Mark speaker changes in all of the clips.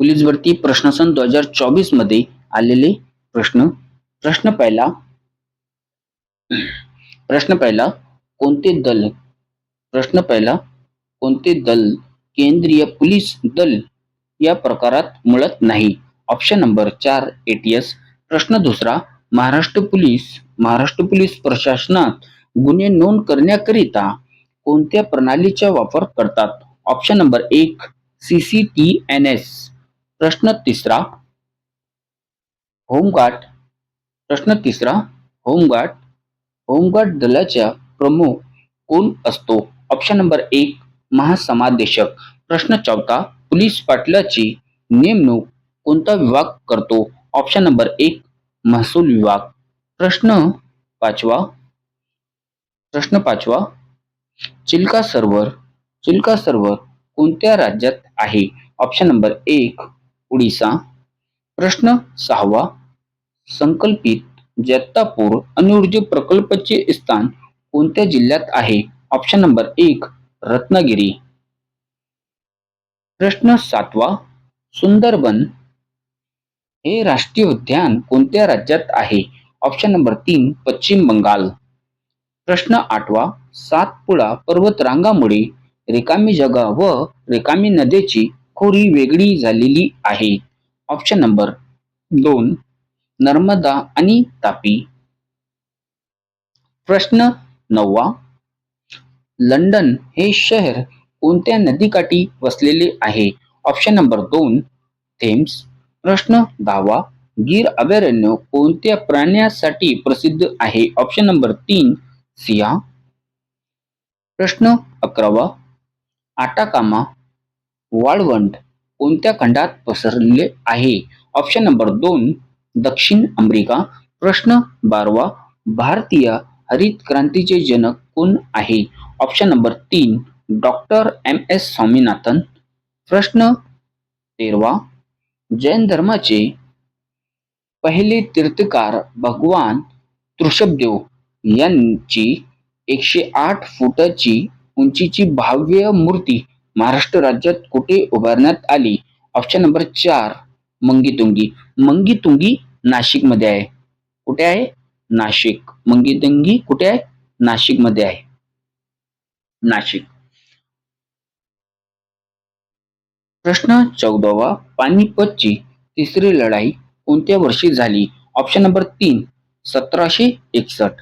Speaker 1: Police भरती प्रश्नसन दोन हजार चोवीसमध्ये आलेले प्रश्न. प्रश्न पहिला प्रश्न पहिला कोणते दल? प्रश्न पहिला कोणते दल? केंद्रीय पोलीस दल या प्रकारात मुळत नाही. ऑप्शन नंबर चार एटीएस प्रश्न दुसरा महाराष्ट्र पोलीस महाराष्ट्र पोलीस प्रशासनात गुन्हे नोंद करण्याकरिता कोणत्या प्रणालीचा वापर करतात? ऑप्शन नंबर एक C C T N S प्रश्न तिसरा होमगार्ड प्रश्न तिसरा होमगार्ड होमगार्ड दलाच्या प्रमुख कोण असतो? ऑप्शन नंबर एक महासमादेशक. प्रश्न चौथा पोलीस पाटलाची नेमणूक कोणता विभाग करतो? ऑप्शन नंबर एक महसूल विभाग. प्रश्न पाचवा प्रश्न पाचवा चिल्का सर्व्हर चिल्का सर्व्हर कोणत्या राज्यात आहे? ऑप्शन नंबर एक उडीसा प्रश्न सहावा संकल्पित जत्तापूर अणुऊर्जा प्रकल्पाचे स्थान कोणत्या जिल्ह्यात आहे? ऑप्शन नंबर एक रत्नागिरी. प्रश्न सातवा सुंदरबन हे राष्ट्रीय उद्यान कोणत्या राज्यात आहे? ऑप्शन नंबर तीन पश्चिम बंगाल. प्रश्न आठवा सातपुडा पर्वतरांगामुळे रिकामी जगा व रिकामी नदीची खोरी वेगळी झालेली आहे. ऑप्शन नंबर दोन नर्मदा आणि तापी. प्रश्न नववा लंडन हे शहर कोणत्या नदीकाठी वसलेले आहे? ऑप्शन नंबर दोन थेम्स. प्रश्न दहावा गीर अभयारण्य कोणत्या प्राण्यासाठी प्रसिद्ध आहे? ऑप्शन नंबर तीन सिया. प्रश्न अकरावा आटाकामा वाळवंट कोणत्या खंडात पसरले आहे? ऑप्शन नंबर दोन दक्षिण अमेरिका. प्रश्न बारवा भारतीय हरित क्रांतीचे जनक कोण आहे? ऑप्शन नंबर तीन डॉक्टर एम एस स्वामीनाथन. प्रश्न तेरवा जैन धर्माचे पहिले तीर्थकार भगवान तृषभदेव यांची एकशे आठ फुटाची उंचीची भव्य मूर्ती महाराष्ट्र राज्यात कुठे उभारण्यात आली? ऑप्शन नंबर चार मंगीतुंगी. मंगीतुंगी नाशिकमध्ये आहे. कुठे आहे? नाशिक. मंगीतुंगी कुठे आहे? नाशिकमध्ये आहे. नाशिक. प्रश्न चौदावा पानिपतची तिसरी लढाई कोणत्या वर्षी झाली? ऑप्शन नंबर तीन सतराशे एकसष्ट.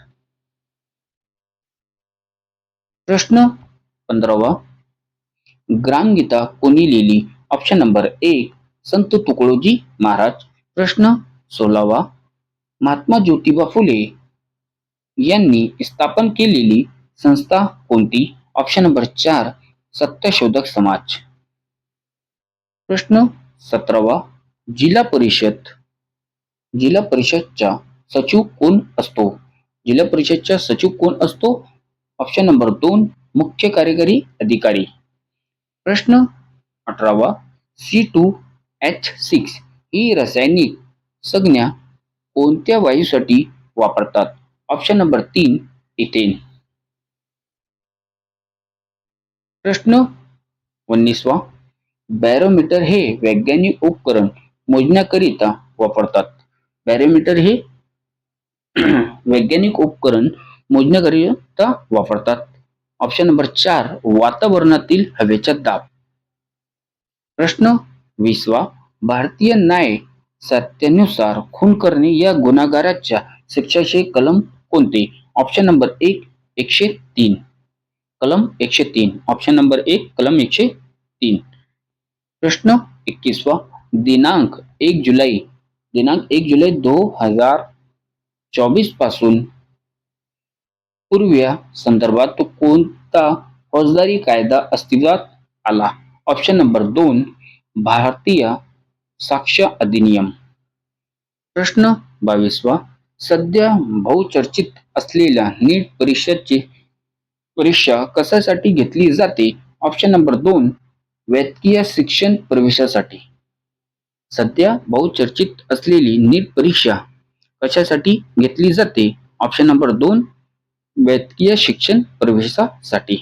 Speaker 1: प्रश्न पंधरावा ग्रामगीता कोणी लिहिली? ऑप्शन नंबर एक संत तुकडोजी महाराज. प्रश्न सोलावा. महात्मा ज्योतिबा फुले यांनी स्थापन केलेली संस्था कोणती? ऑप्शन नंबर चार सत्यशोधक समाज. प्रश्न सतरावा. जिल्हा परिषद. जिल्हा परिषदचा सचिव कोण असतो? जिल्हा परिषदचा सचिव कोण असतो? ऑप्शन नंबर दोन मुख्य कार्यकारी अधिकारी. प्रश्न अठरावा सी टू एच सिक्स ही रासायनिक संज्ञा कोणत्या वायूसाठी वापरतात? ऑप्शन नंबर तीन इथेन प्रश्न उन्नीसवा बॅरोमीटर हे वैज्ञानिक उपकरण मोजण्याकरिता वापरतात. बॅरोमीटर हे वैज्ञानिक उपकरण मोजण्याकरिता वापरतात. ऑप्शन नंबर चार वातावरणातील हवेचा दाब. प्रश्न विसवा भारतीय न्याय सत्यानुसार खून करणे या गुन्हागाराच्या शिक्षाचे कलम कोणते? ऑप्शन नंबर एक एकशे तीन. कलम एकशे तीन. ऑप्शन नंबर एक कलम एकशे तीन. प्रश्न एकवीसवा दिनांक एक जुलै दिनांक एक जुलै दो हजार चोवीसपासून पूर्व्या संदर्भात कोणता फौजदारी कायदा अस्तित्वात आला? ऑप्शन नंबर दोन भारतीय साक्ष अधिनियम. प्रश्न बावीसवा सध्या बहुचर्चित असलेल्या नीट परीक्षेची परीक्षा कशासाठी घेतली जाते? ऑप्शन नंबर दोन वैद्यकीय शिक्षण प्रवेशासाठी. सध्या बहुचर्चित असलेली नीट परीक्षा कशासाठी घेतली जाते? ऑप्शन नंबर दोन वैद्यकीय शिक्षण प्रवेशासाठी.